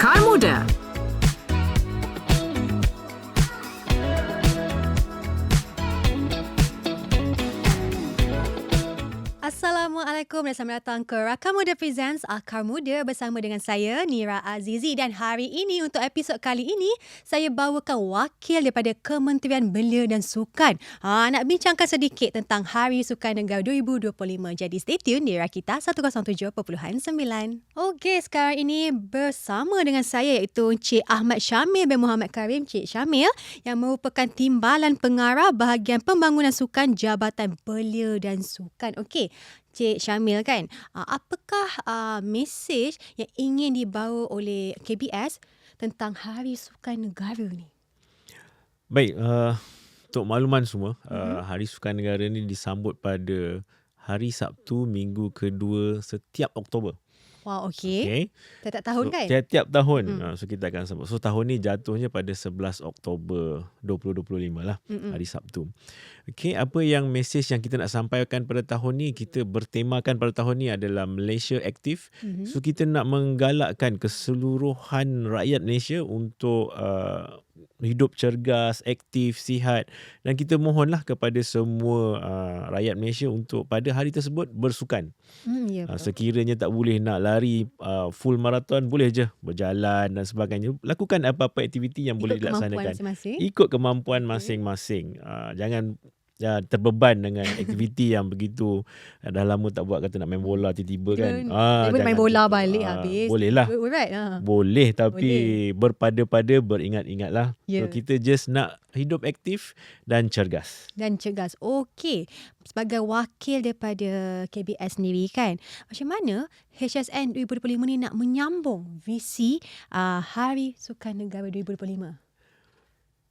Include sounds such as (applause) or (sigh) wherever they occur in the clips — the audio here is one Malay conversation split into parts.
Akar Assalamualaikum dan selamat datang ke Rakam Muda Presents Akar Muda bersama dengan saya Nira Azizi dan hari ini untuk episod kali ini saya bawakan wakil daripada Kementerian Belia dan Sukan. Ha, nak bincangkan sedikit tentang Hari Sukan Negara 2025. Jadi stay tune di Rakita 107.9. Okey, sekarang ini bersama dengan saya iaitu Encik Ahmad Syamil bin Muhammad Karim. Encik Syamil yang merupakan Timbalan Pengarah Bahagian Pembangunan Sukan Jabatan Belia dan Sukan. Okey, Cik Syamil kan. Uh, apakah uh, mesej yang ingin dibawa oleh KBS tentang Hari Sukan Negara ni? Baik, uh, untuk makluman semua, Mhm. uh, Hari Sukan Negara ni disambut pada hari Sabtu minggu kedua setiap Oktober. Wah, okey. Okay. Tiap-tiap tahun so, kan? Tiap-tiap tahun. Mm. Uh, so kita akan sambut. So tahun ni jatuhnya pada 11 Oktober 2025 lah, Mm-mm. hari Sabtu. Okey, apa yang mesej yang kita nak sampaikan pada tahun ni, kita bertemakan pada tahun ni adalah Malaysia Aktif. Mhm. So kita nak menggalakkan keseluruhan rakyat Malaysia untuk uh, hidup cergas, aktif, sihat dan kita mohonlah kepada semua uh, rakyat Malaysia untuk pada hari tersebut bersukan. Hmm, ya Uh, sekiranya tak boleh nak lari uh, full marathon boleh je berjalan dan sebagainya. Lakukan apa-apa aktiviti yang boleh Ikut kemampuan dilaksanakan masing-masing. ikut kemampuan masing-masing. Uh, jangan ya, terbeban dengan (laughs) aktiviti yang begitu dah lama tak buat kata nak main bola tiba-tiba kan. Dan Ah, boleh main bola gitu. balik Ah, habis. Boleh lah. Right. Ha. Boleh tapi berpada-pada beringat-ingatlah. Ya. So kita just nak hidup aktif dan cergas. dan cergas. Okey, sebagai wakil daripada KBS sendiri kan, macam mana HSN 2025 ni nak menyambung visi uh, Hari Sukan Negara 2025?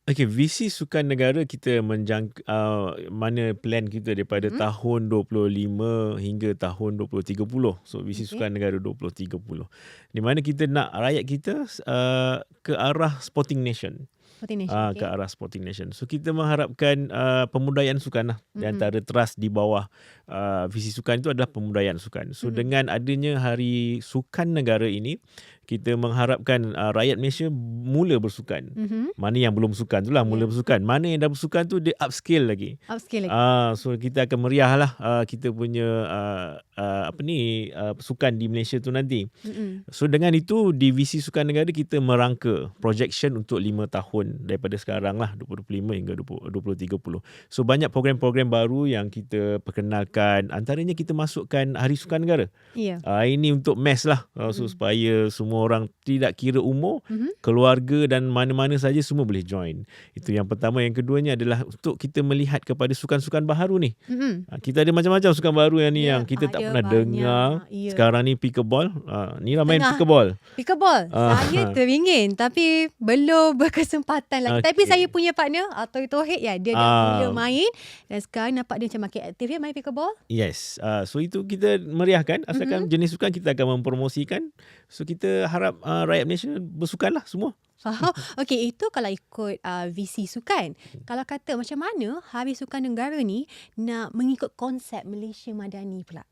Okey, visi sukan negara kita menjang uh, mana plan kita daripada Mhm. tahun 25 hingga tahun 2030. So visi Okey. sukan negara 2030. Di mana kita nak rakyat kita uh, ke arah sporting nation. Seperti ni. Ah, ke arah sporting nation. So kita mengharapkan uh, pemudayaan sukan lah. Di Mhm. antara trust di bawah uh, visi sukan itu adalah pemudayaan sukan. So Mhm. dengan adanya hari sukan negara ini, kita mengharapkan uh, rakyat Malaysia mula bersukan. Mhm. Mana yang belum bersukan tu lah mula Ya. bersukan. Mana yang dah bersukan tu dia upscale lagi. Upscale lagi. Ah, so kita akan meriah lah uh, kita punya uh, uh, apa ni uh, sukan di Malaysia tu nanti. Mm-mm. So dengan itu di visi sukan negara kita merangka projection untuk 5 tahun daripada sekarang lah 2025 hingga 20, 2030. So banyak program-program baru yang kita perkenalkan antaranya kita masukkan Hari Sukan Negara. Ya. Uh, ini untuk mass lah uh, so Mm. supaya semua orang tidak kira umur Mhm. keluarga dan mana-mana saja semua boleh join. Itu yang pertama. Yang keduanya adalah untuk kita melihat kepada sukan-sukan baharu ni. Mm-mm. Ha, kita ada macam-macam sukan baru yang ni Ya, yang kita tak ada pernah banyak. dengar. Ya. Sekarang ni pickleball. Ha, Nira main Tengah. pickleball. Pickleball. Ah. Saya (laughs) teringin tapi belum (laughs) berkesempatan lagi. Tapi Okey. saya punya partner atau Tohid ya dia dah Ah. mula main dan sekarang nampak dia macam makin aktif ya main pickleball. Yes. Uh, so itu kita meriahkan. Asalkan Mhm. jenis sukan kita akan mempromosikan. So kita harap uh, rakyat Malaysia bersukan lah semua. Faham? (laughs) Okey, itu kalau ikut uh, visi sukan. Kalau kata macam mana Hari Sukan Negara ni nak mengikut konsep Malaysia Madani pula.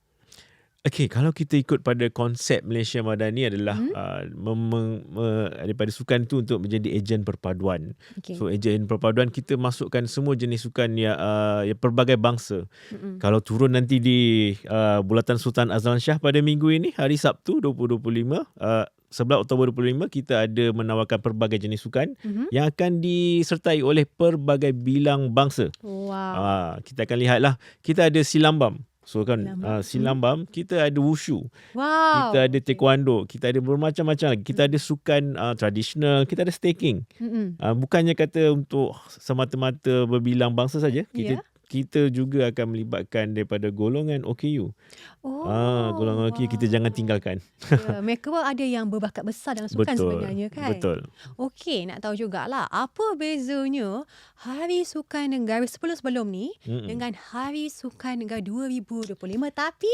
Okey, kalau kita ikut pada konsep Malaysia Madani adalah Mhm. uh, mem- mem- me- daripada sukan itu untuk menjadi ejen perpaduan. Okey. So ejen perpaduan kita masukkan semua jenis sukan yang, uh, yang pelbagai bangsa. Mm-mm. Kalau turun nanti di uh, Bulatan Sultan Azlan Shah pada minggu ini, hari Sabtu 2025, uh, 11 Oktober 2025, kita ada menawarkan pelbagai jenis sukan Mhm. yang akan disertai oleh pelbagai bilang bangsa. Wow. Uh, kita akan lihatlah, kita ada silambam. So kan Silambam. uh, silambam kita ada wushu, wow. kita ada taekwondo, kita ada bermacam-macam lagi. Kita ada sukan uh, tradisional, kita ada staking. Uh, bukannya kata untuk semata-mata berbilang bangsa saja. Kita Ya. Kita juga akan melibatkan daripada golongan OKU. Oh. ah, golongan OKU kita jangan tinggalkan. Ya, (laughs) mereka pun ada yang berbakat besar dalam sukan Betul. sebenarnya kan. Betul. Okey, nak tahu jugalah apa bezanya Hari Sukan Negara sebelum-sebelum ni Mm-mm. dengan Hari Sukan Negara 2025 tapi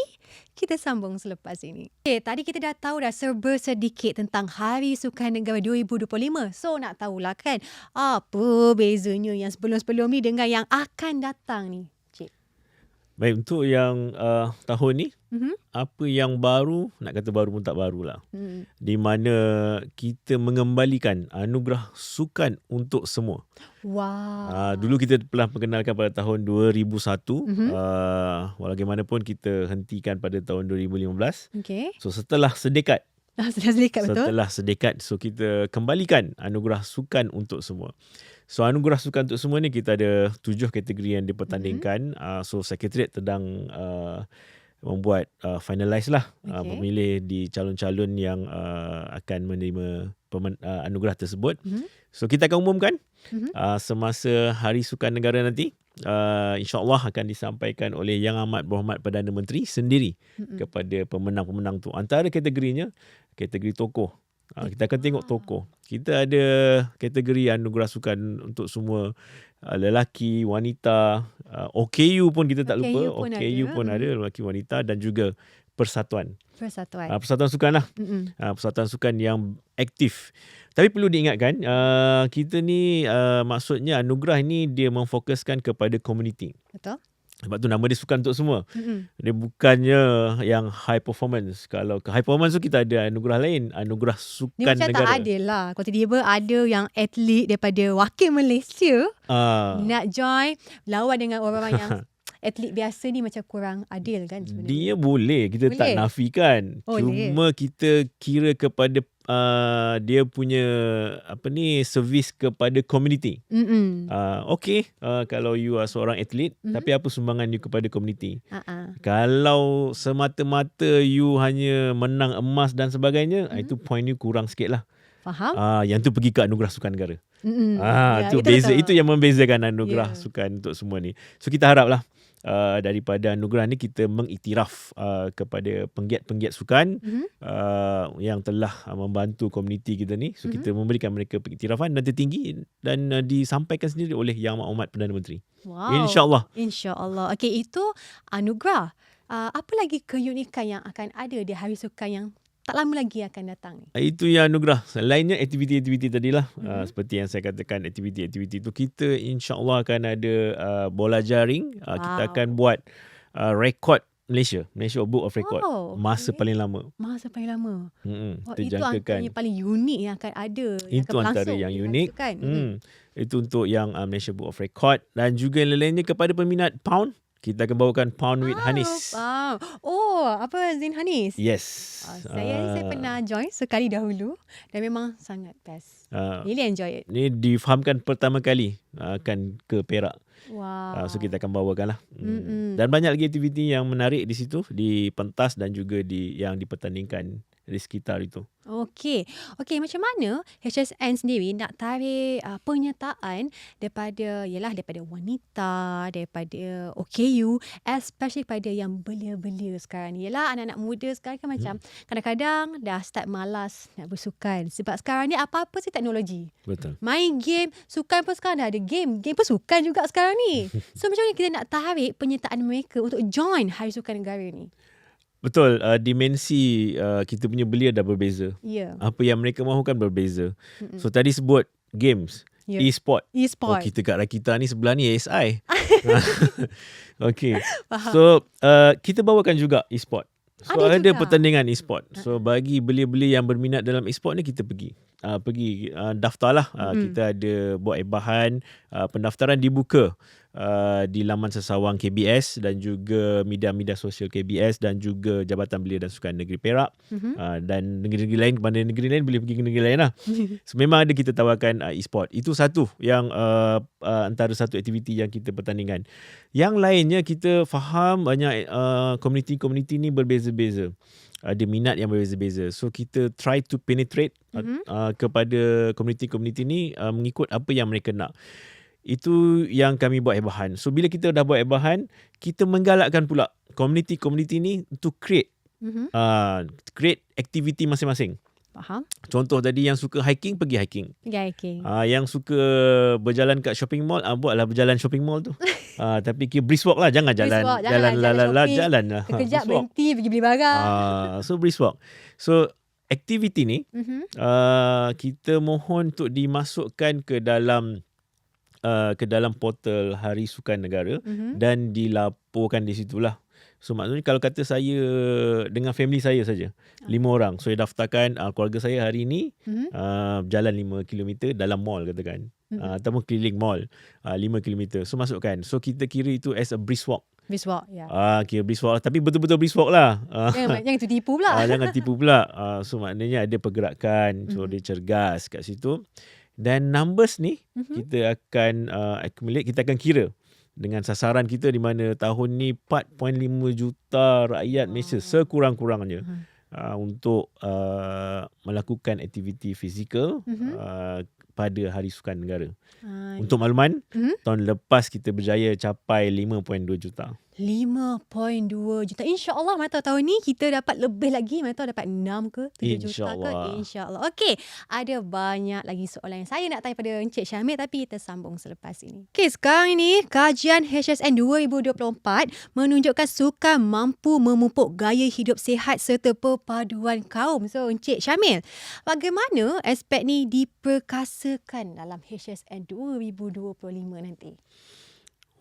kita sambung selepas ini. Okay, tadi kita dah tahu dah serba sedikit tentang Hari Sukan Negara 2025. So nak tahulah kan apa bezanya yang sebelum-sebelum ni dengan yang akan datang ni. Cik. Baik, untuk yang uh, tahun ni, Mhm. apa yang baru, nak kata baru pun tak barulah. Hmm. Di mana kita mengembalikan anugerah sukan untuk semua. Wow. Uh, dulu kita pernah perkenalkan pada tahun 2001. Mhm. Uh, bagaimanapun kita hentikan pada tahun 2015. Okay. So setelah sedekat, Dah sudah selikat betul? setelah sedekat, so kita kembalikan anugerah sukan untuk semua. So anugerah sukan untuk semua ni kita ada tujuh kategori yang dipertandingkan. Mhm. Uh, so sekretariat sedang uh, membuat uh, finalize lah uh, Okay. memilih di calon-calon yang uh, akan menerima pemen- uh, anugerah tersebut. Mhm. So kita akan umumkan Mhm. uh, semasa Hari Sukan Negara nanti. Uh, InsyaAllah akan disampaikan oleh Yang Amat Berhormat Perdana Menteri sendiri Mm-mm. kepada pemenang-pemenang tu. Antara kategorinya, kategori tokoh. Uh, kita akan tengok tokoh. Kita ada kategori anugerah sukan untuk semua uh, lelaki, wanita, uh, OKU pun kita tak lupa. OKU pun OKU ada. pun ada, lelaki, wanita dan juga persatuan. Persatuan. Uh, persatuan sukan lah. Mm-mm. uh, persatuan sukan yang aktif. Tapi perlu diingatkan, uh, kita ni uh, maksudnya anugerah ni dia memfokuskan kepada komuniti. Betul? Sebab tu nama dia sukan untuk semua. Mm-mm. Dia bukannya yang high performance. Kalau ke high performance tu kita ada anugerah lain, anugerah sukan macam negara. tak adil lah. Kalau tiba-tiba ada yang atlet daripada wakil Malaysia Ah, nak join lawan dengan orang-orang yang (laughs) atlet biasa ni macam kurang adil kan sebenarnya. dia boleh, kita tak Boleh? nafikan. Oh, boleh. Cuma kita kira kepada uh, dia punya apa ni servis kepada komuniti. Mm-mm. Uh, okay, uh, kalau you are seorang atlet, Mhm. tapi apa sumbangan you kepada komuniti? Uh-uh. Kalau semata-mata you hanya menang emas dan sebagainya, Mhm. mm itu point you kurang sikit lah. Faham? Ah, yang tu pergi ke anugerah sukan negara. Mm-mm. Ah, Ya, tu itu beza betul. itu yang membezakan anugerah Ya. sukan untuk semua ni. So kita haraplah uh, daripada anugerah ni kita mengiktiraf uh, kepada penggiat-penggiat sukan Mhm. uh, yang telah uh, membantu komuniti kita ni. So Mhm. kita memberikan mereka pengiktirafan dan tertinggi dan uh, disampaikan sendiri oleh Yang Amat Perdana Menteri. Wow. InsyaAllah. InsyaAllah. Okey, itu anugerah. Uh, apa lagi keunikan yang akan ada di Hari Sukan yang tak lama lagi akan datang ni? Itu yang anugerah. Selainnya aktiviti-aktiviti tadilah. Mm-hmm. Uh, Mhm. seperti yang saya katakan aktiviti-aktiviti itu kita insya-Allah akan ada uh, bola jaring. Uh, Kita Wow. akan buat uh, rekod Malaysia, Malaysia Book of Record. Oh, Masa okey. paling lama. Masa paling lama. Hmm, Wah, kita itu antara yang paling unik yang akan ada. yang Itu akan antara yang unik. Sukan. Hmm. Itu untuk yang uh, Malaysia Book of Record dan juga yang lainnya kepada peminat pound, kita akan bawakan pound with Hanis. Ah, oh, apa Zain Hanis? Yes. Ah, saya saya Ah, pernah join sekali dahulu dan memang sangat best. ah, Really enjoy it. ni difahamkan pertama kali uh, akan ke Perak. Wow. Uh, so kita akan bawakan lah. Mm-mm. Dan banyak lagi aktiviti yang menarik di situ di pentas dan juga di yang dipertandingkan sekitar itu. Okey. Okey, macam mana HSN sendiri nak tarik uh, penyertaan daripada yalah daripada wanita, daripada OKU, especially pada yang belia-belia sekarang ni. Yalah anak-anak muda sekarang kan macam kadang-kadang dah start malas nak bersukan sebab sekarang ni apa-apa sih teknologi. Betul. Main game, sukan pun sekarang dah ada game. Game pun sukan juga sekarang ni. (laughs) So macam mana kita nak tarik penyertaan mereka untuk join Hari Sukan Negara ni? Betul, uh, dimensi uh, kita punya belia dah berbeza. Ya. Apa yang mereka mahukan berbeza. Mm-mm. So tadi sebut games, Ya. e-sport. Oh, E-sport. kita kat Rakita ni sebelah ni ASI. (laughs) okay. Faham. So, uh, kita bawakan juga e-sport. So, Ada ada, juga? pertandingan e-sport. So, bagi belia-belia yang berminat dalam e-sport ni, kita pergi. Uh, pergi uh, daftarlah. Uh, Mm-mm. Kita ada buat ebahan. Uh, pendaftaran dibuka uh, di laman sesawang KBS dan juga media-media sosial KBS dan juga Jabatan Belia dan Sukan Negeri Perak. Mhm. Uh, dan negeri-negeri lain, kepada negeri lain boleh pergi ke negeri lain lah. (laughs) So, memang ada kita tawarkan uh, e-sport. Itu satu yang uh, uh, antara satu aktiviti yang kita pertandingan. Yang lainnya kita faham banyak uh, komuniti-komuniti ni berbeza-beza. Ada minat yang berbeza-beza. So kita try to penetrate Mhm. mm-hmm. uh, kepada komuniti-komuniti ni uh, mengikut apa yang mereka nak. Itu yang kami buat ebahan. So bila kita dah buat ebahan, kita menggalakkan pula komuniti-komuniti ni untuk create Mhm. uh, create aktiviti masing-masing. Faham? Contoh tadi yang suka hiking pergi hiking. Pergi hiking. Ah yang suka berjalan kat shopping mall ah buatlah berjalan shopping mall tu. (laughs) ah tapi kira brisk walk lah jangan jalan walk, jalan jalan la la la shopping. jalan (laughs) lah. Walk. berhenti pergi beli barang. Ah so brisk walk. So aktiviti ni Mhm. uh, kita mohon untuk dimasukkan ke dalam uh, ke dalam portal Hari Sukan Negara Mhm. dan dilaporkan di situlah. So maksudnya kalau kata saya dengan family saya saja, lima orang. So saya daftarkan uh, keluarga saya hari ini Mhm. uh, jalan 5 km dalam mall katakan. Mhm. Uh, ataupun keliling mall uh, 5 km. So masukkan. So kita kira itu as a brisk walk. Brisk walk, ya. Ah, kira brisk walk lah. Tapi betul-betul brisk walk lah. Ah. Jangan, jangan tertipu pula. Ah, jangan tipu pula. (laughs) Ah, so maknanya ada pergerakan. So Mhm. dia cergas kat situ. Dan numbers ni Mhm. kita akan uh, accumulate, kita akan kira dengan sasaran kita di mana tahun ni 4.5 juta rakyat Malaysia Wow. sekurang-kurangnya Mhm. uh, untuk uh, melakukan aktiviti fizikal Mhm. uh, pada Hari Sukan Negara. Ah, Untuk makluman, Mhm. tahun lepas kita berjaya capai 5.2 juta. 5.2 juta. InsyaAllah mana tahu tahun ni kita dapat lebih lagi. Mana tahu dapat 6 ke 7 juta ke. InsyaAllah. InsyaAllah. Okey. Ada banyak lagi soalan yang saya nak tanya pada Encik Syamil tapi kita sambung selepas ini. Okey, sekarang ini kajian HSN 2024 menunjukkan sukan mampu memupuk gaya hidup sihat serta perpaduan kaum. So, Encik Syamil, bagaimana aspek ni diperkasakan dalam HSN 2025 nanti?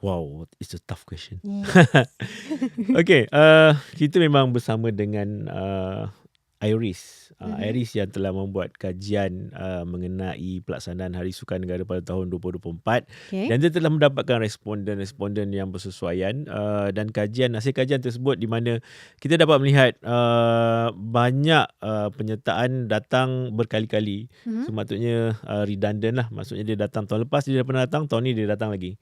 Wow, it's a tough question. Yes. (laughs) Okay, uh, kita memang bersama dengan uh, IRIS. Uh, Mhm. IRIS yang telah membuat kajian uh, mengenai pelaksanaan Hari Sukan Negara pada tahun 2024 Okay. dan dia telah mendapatkan responden-responden yang bersesuaian uh, dan kajian hasil kajian tersebut di mana kita dapat melihat uh, banyak uh, penyertaan datang berkali-kali. Mhm. So maksudnya uh, redundant lah. Maksudnya dia datang tahun lepas dia dah pernah datang, tahun ni dia datang lagi.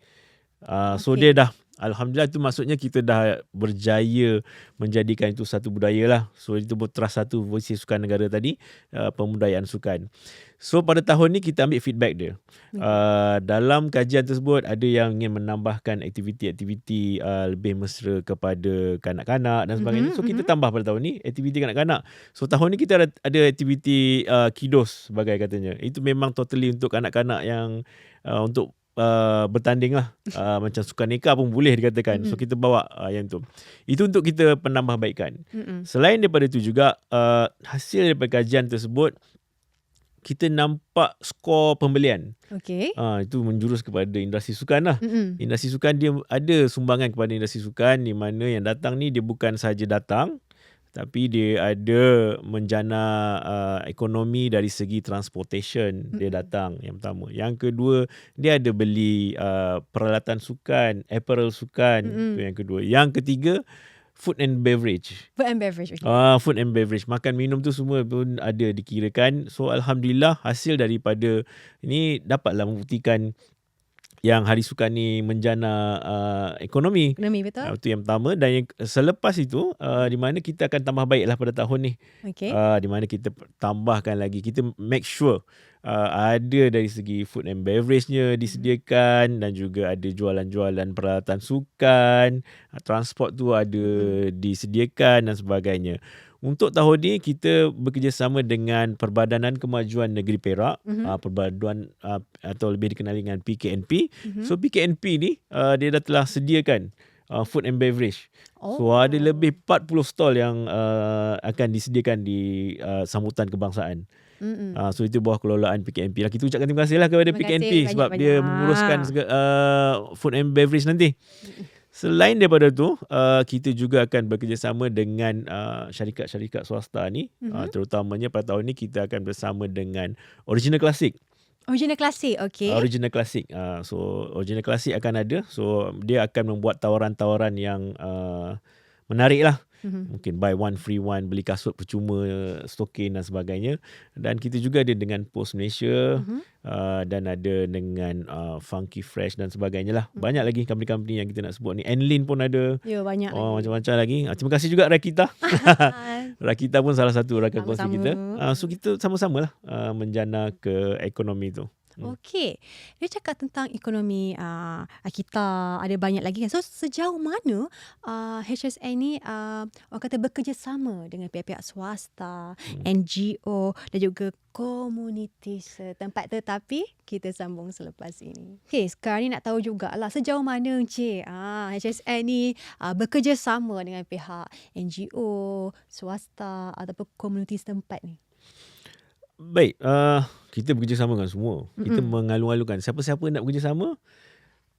Uh, so Okey. dia dah Alhamdulillah itu maksudnya kita dah berjaya menjadikan itu satu budaya lah. So itu terah satu visi sukan negara tadi, uh, pembudayaan sukan. So pada tahun ni kita ambil feedback dia. Hmm. Uh, dalam kajian tersebut ada yang ingin menambahkan aktiviti-aktiviti uh, lebih mesra kepada kanak-kanak dan sebagainya. Mhm, So kita mhm. tambah pada tahun ni aktiviti kanak-kanak. So tahun ni kita ada, ada aktiviti uh, kidos sebagai katanya. Itu memang totally untuk kanak-kanak yang uh, untuk uh, bertanding lah. Uh, (laughs) macam sukan neka pun boleh dikatakan. So Mhm. kita bawa uh, yang tu. Itu untuk kita penambahbaikan. Mm-mm. Selain daripada itu juga uh, hasil daripada kajian tersebut kita nampak skor pembelian. Okay. Ah itu menjurus kepada industri sukan lah. Mm-mm. Industri sukan dia ada sumbangan kepada industri sukan di mana yang datang ni dia bukan saja datang tapi dia ada menjana uh, ekonomi dari segi transportation dia Mm-mm. datang yang pertama. Yang kedua dia ada beli uh, peralatan sukan, apparel sukan Mm-mm. itu yang kedua. Yang ketiga food and beverage. Food and beverage. Okay. Ah, food and beverage, makan minum tu semua pun ada dikirakan. So alhamdulillah hasil daripada ini dapatlah membuktikan yang Hari Sukan ni menjana uh, ekonomi. Ekonomi betul? Uh, itu yang pertama dan yang selepas itu uh, di mana kita akan tambah baiklah pada tahun ni. Okay. Uh, di mana kita tambahkan lagi kita make sure uh, ada dari segi food and beverage-nya disediakan dan juga ada jualan-jualan peralatan sukan, uh, transport tu ada disediakan dan sebagainya. Untuk tahun ni kita bekerjasama dengan Perbadanan Kemajuan Negeri Perak, Mhm. uh, perpaduan uh, atau lebih dikenali dengan PKNP. Mhm. So PKNP ni uh, dia dah telah sediakan uh, food and beverage. oh. So ada lebih 40 stall yang uh, akan disediakan di uh, sambutan kebangsaan. Uh, so itu bawah kelolaan PKNP lah. Kita ucapkan terima kasih lah kepada Terima PKNP kasih sebab dia banyak-banyak. menguruskan sega, uh, food and beverage nanti. Selain daripada tu, uh, kita juga akan bekerjasama dengan uh, syarikat-syarikat swasta ni. Uh, Mhm. terutamanya pada tahun ni kita akan bersama dengan Original Classic. Original klasik. Okay. Original Classic. Uh, so Original Classic akan ada. So dia akan membuat tawaran-tawaran yang uh, menarik lah. Mhm. Mungkin buy one free one, beli kasut percuma, stokin dan sebagainya. Dan kita juga ada dengan Post Malaysia Mhm. uh, dan ada dengan uh, Funky Fresh dan sebagainya lah. Mhm. Banyak lagi company-company yang kita nak sebut ni. Enlin pun ada. Ya, banyak Oh, lagi. macam-macam lagi. Uh, terima kasih juga Rakita. (laughs) (laughs) Rakita pun salah satu rakan kongsi kita. Uh, so kita sama-sama lah uh, menjana ke ekonomi tu. Hmm. Okey. Dia cakap tentang ekonomi uh, kita ada banyak lagi kan. So sejauh mana uh, HSN ni uh, orang kata bekerjasama dengan pihak-pihak swasta, Hmm. NGO dan juga komuniti setempat tetapi kita sambung selepas ini. Okey, sekarang ni nak tahu jugalah sejauh mana Encik ah HSN ni uh, bekerjasama dengan pihak NGO, swasta ataupun komuniti setempat ni. Baik, uh, kita bekerjasama dengan semua. Kita Mm-mm. mengalu-alukan siapa-siapa nak bekerjasama,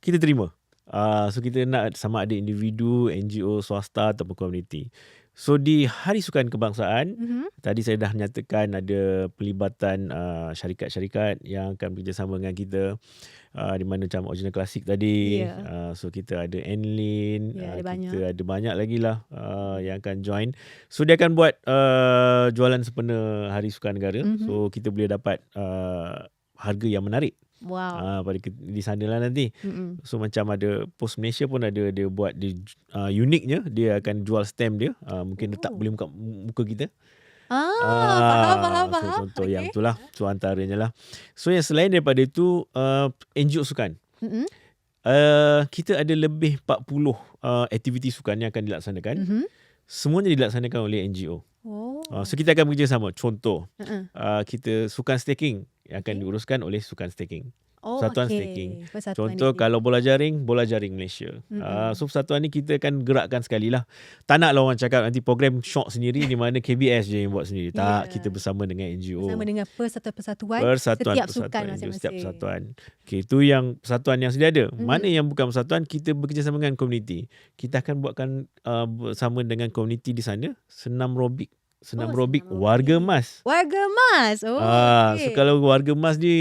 kita terima. Uh, so kita nak sama ada individu, NGO, swasta ataupun komuniti. So di Hari Sukan Kebangsaan, Mhm. tadi saya dah nyatakan ada pelibatan uh, syarikat-syarikat yang akan bekerjasama dengan kita. Uh, di mana macam Original Classic tadi. Ya. Uh, so kita ada Enlin. Ya, uh, ada banyak. kita ada banyak lagi lah uh, yang akan join. So dia akan buat uh, jualan sempena Hari Sukan Negara. Mhm. So kita boleh dapat uh, harga yang menarik Wow. uh, pada ke- di sana lah nanti. Mm-mm. So macam ada Post Malaysia pun ada dia buat dia uh, uniknya dia akan jual stamp dia uh, mungkin letak Oh. boleh muka muka kita. Ah, faham, faham, so faham. contoh yang Okey. itulah. So antaranya lah. So yang selain daripada itu uh, NGO sukan. Mm-mm. Uh, kita ada lebih 40 uh, aktiviti sukan yang akan dilaksanakan. Mhm. Semuanya dilaksanakan oleh NGO. Oh. Uh, so kita akan bekerjasama. Contoh, Uh-uh. uh, kita sukan staking yang akan Okey. diuruskan oleh sukan staking. Oh, Persatuan okey. staking. Persatuan Contoh di sini. kalau bola jaring, bola jaring Malaysia. Mm-mm. Uh, so persatuan ni kita akan gerakkan sekali lah. Tak nak lah orang cakap nanti program shock sendiri di mana KBS je yang buat sendiri. Tak, Ya. kita bersama dengan NGO. bersama dengan persatuan-persatuan persatuan setiap persatuan sukan masing-masing. setiap persatuan. Okey, itu yang persatuan yang sedia ada. Mhm. Mana yang bukan persatuan, kita bekerjasama dengan komuniti. Kita akan buatkan uh, bersama dengan komuniti di sana senam robik. Senam Oh, robik senam warga emas. Warga Mas. Oh, ah, so okey. kalau warga emas ni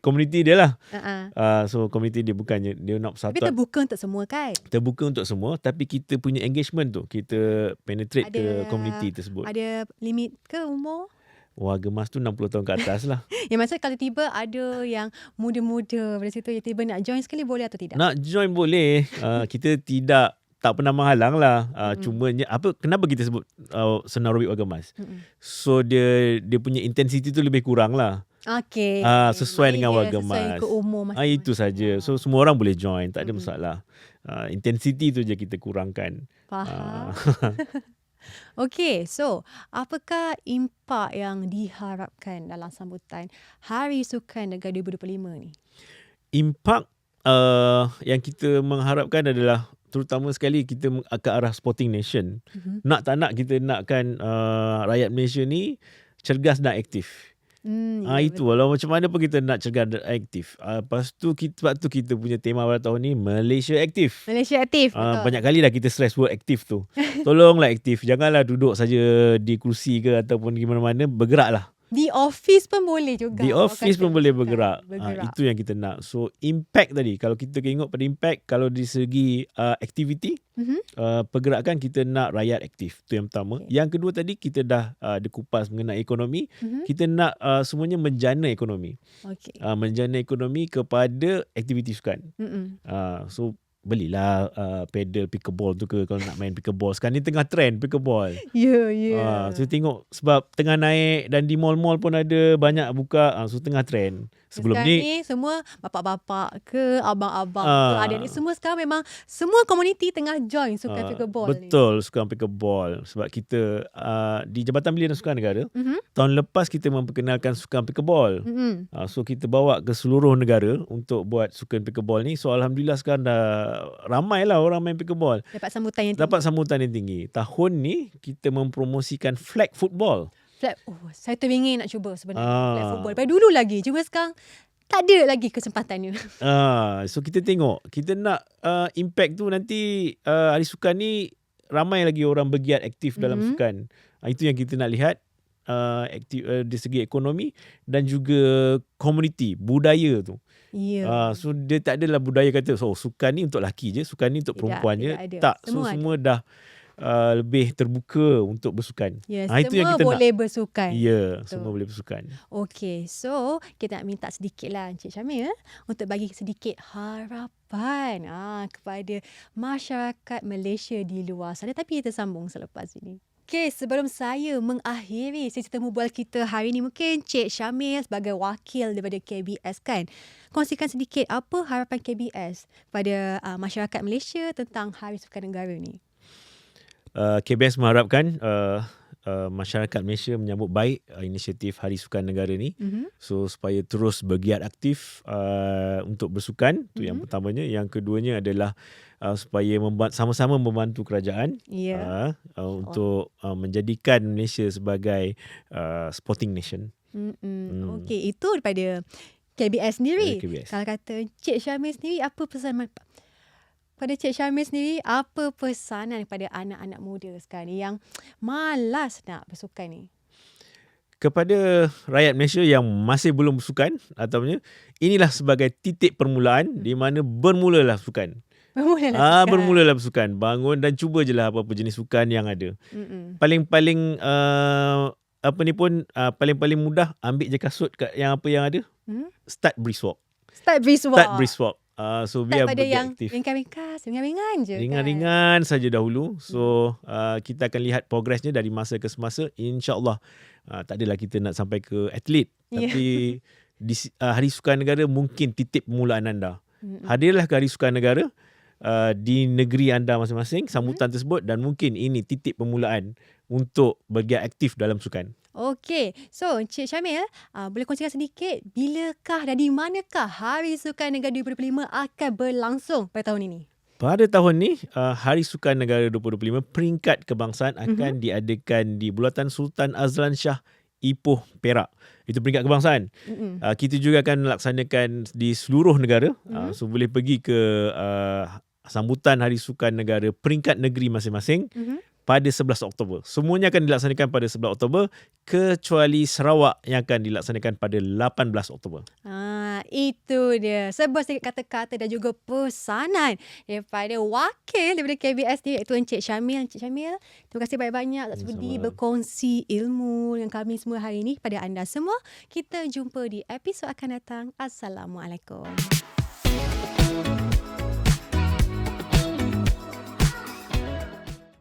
komuniti dia lah. uh-uh. Ah, so komuniti dia bukannya dia nak Tapi persatuan terbuka untuk semua kan? terbuka untuk semua tapi kita punya engagement tu kita penetrate ke Ada- komuniti tersebut. Ada limit ke umur? Warga emas tu 60 tahun ke atas lah. (laughs) Yang maksud kalau tiba ada yang muda-muda pada situ yang tiba nak join sekali boleh atau tidak? Nak join boleh. Uh, kita tidak tak pernah menghalang lah. Uh, Mm-mm. Cumanya apa kenapa kita sebut uh, senam robik warga emas? Mm-mm. So dia dia punya intensity tu lebih kurang lah. Okey. Ah, sesuai dengan Maknanya warga Sesuai emas. ke umur Ah itu saja. So semua orang boleh join, tak ada Mm-mm. masalah. Uh, intensity tu je kita kurangkan. Faham. Ah. (laughs) Okey, so apakah impak yang diharapkan dalam sambutan Hari Sukan Negara 2025 ni? Impak uh, yang kita mengharapkan adalah terutama sekali kita ke arah sporting nation. Mhm. Nak tak nak kita nakkan uh, rakyat Malaysia ni cergas dan aktif. Hmm, Ah ya, itu walau macam mana pun kita nak cergas dan aktif. Ah lepas tu kita sebab tu kita punya tema pada tahun ni Malaysia aktif. Malaysia aktif. Ah betul. banyak kali dah kita stress word aktif tu. (laughs) Tolonglah aktif. Janganlah duduk saja di kursi ke ataupun di mana-mana bergeraklah. Di office pun boleh juga. Orang office pun boleh Kan, bergerak. bergerak. Ah, itu yang kita nak. So impact tadi kalau kita tengok pada impact kalau di segi uh, aktiviti Mhm. uh, pergerakan kita nak rakyat aktif. Itu yang pertama. Okey. Yang kedua tadi kita dah uh, dikupas mengenai ekonomi. Mhm. Kita nak uh, semuanya menjana ekonomi. Okey. Uh, menjana ekonomi kepada aktiviti sukan. Mm-mm. Uh, so belilah uh, pedal pickleball tu ke kalau nak main pickleball. Sekarang ni tengah trend pickleball. Ya, ya. Ah, so tengok sebab tengah naik dan di mall-mall pun ada banyak buka. Ah, so tengah trend. Sebelum sekarang ni ni semua bapak-bapak ke abang-abang Ah. ke adik-adik semua sekarang memang semua komuniti tengah join sukan ah, pickleball ni. betul sukan pickleball sebab kita uh, di Jabatan Belia dan Sukan Negara Mhm. tahun lepas kita memperkenalkan sukan pickleball. Mm-mm. Uh, so kita bawa ke seluruh negara untuk buat sukan pickleball ni. So alhamdulillah sekarang dah ramai lah orang main pickleball. Dapat sambutan yang tinggi. Dapat sambutan yang tinggi. Tahun ni kita mempromosikan flag football. Flat, oh, saya teringin nak cuba sebenarnya Ah. flat football. Daripada dulu lagi. Cuma sekarang tak ada lagi kesempatannya. (laughs) Ah, so kita tengok, kita nak uh, impact tu nanti uh, hari sukan ni ramai lagi orang bergiat aktif dalam Mhm. sukan. Uh, itu yang kita nak lihat uh, aktif uh, dari segi ekonomi dan juga komuniti, budaya tu. Ya. Uh, so dia tak adalah budaya kata so sukan ni untuk lelaki je, sukan ni untuk Tidak, perempuan je. tidak ada. Tak, so Semua ada. semua dah uh, lebih terbuka untuk bersukan. ya, ah, semua itu yang kita nak. boleh bersukan. Ya, yeah, Betul. semua boleh bersukan. Okey, so kita nak minta sedikit lah Encik Syamil eh, untuk bagi sedikit harapan ah, kepada masyarakat Malaysia di luar sana. Tapi kita sambung selepas ini. Okey, sebelum saya mengakhiri sesi temu bual kita hari ini, mungkin Cik Syamil sebagai wakil daripada KBS kan, kongsikan sedikit apa harapan KBS kepada uh, masyarakat Malaysia tentang Hari Sukan Negara ni. Uh, KBS mengharapkan uh, uh, masyarakat Malaysia menyambut baik uh, inisiatif Hari Sukan Negara ni. Mm-hmm. So supaya terus bergiat aktif uh, untuk bersukan tu yang Mhm. pertamanya. Yang keduanya adalah uh, supaya memban- sama-sama membantu kerajaan Ya. uh, uh, untuk uh, menjadikan Malaysia sebagai uh, sporting nation. Mm-mm. Hmm. Okey, itu daripada KBS sendiri. KBS. Kalau kata Cik Syamil sendiri, apa pesan pada Cik Syamil sendiri, apa pesanan kepada anak-anak muda sekarang ni yang malas nak bersukan ni? kepada rakyat Malaysia yang masih belum bersukan ataupun inilah sebagai titik permulaan Hmm. di mana bermulalah sukan. Bermulalah Ah bersukan. bermulalah bersukan. Bangun dan cuba je lah apa-apa jenis sukan yang ada. Mm-mm. Paling-paling uh, apa ni pun uh, paling-paling mudah ambil je kasut kat yang apa yang ada. Hmm? Start brisk walk. Start brisk walk. Start brisk walk. Uh, so biar pada yang aktif. ringkas-ringkas, ringan-ringan je. kan? Ringan-ringan saja dahulu. So uh, kita akan lihat progresnya dari masa ke semasa. InsyaAllah. Uh, tak adalah kita nak sampai ke atlet. (laughs) Ya. Tapi di, uh, Hari Sukan Negara mungkin titik permulaan anda. Mm-mm. Hadirlah ke Hari Sukan Negara uh, di negeri anda masing-masing. Hmm. Sambutan tersebut dan mungkin ini titik permulaan untuk bergiat aktif dalam sukan. Okey, so Encik Syamil, uh, boleh kongsikan sedikit bilakah dan di manakah Hari Sukan Negara 2025 akan berlangsung pada tahun ini? Pada tahun ni, uh, Hari Sukan Negara 2025 peringkat kebangsaan akan Mhm. mm-hmm. diadakan di Bulatan Sultan Azlan Shah Ipoh Perak. Itu peringkat kebangsaan. Mm-mm. Uh, kita juga akan laksanakan di seluruh negara. Mhm. Uh, so boleh pergi ke uh, sambutan Hari Sukan Negara peringkat negeri masing-masing Mhm. Pada 11 Oktober. Semuanya akan dilaksanakan pada 11 Oktober kecuali Sarawak yang akan dilaksanakan pada 18 Oktober. Ah, itu dia. Sebuah sedikit kata-kata dan juga pesanan daripada wakil daripada KBS ni iaitu Encik Syamil. Encik Syamil, terima kasih banyak-banyak tak sudi Sama-sama. berkongsi ilmu dengan kami semua hari ini pada anda semua. Kita jumpa di episod akan datang. Assalamualaikum.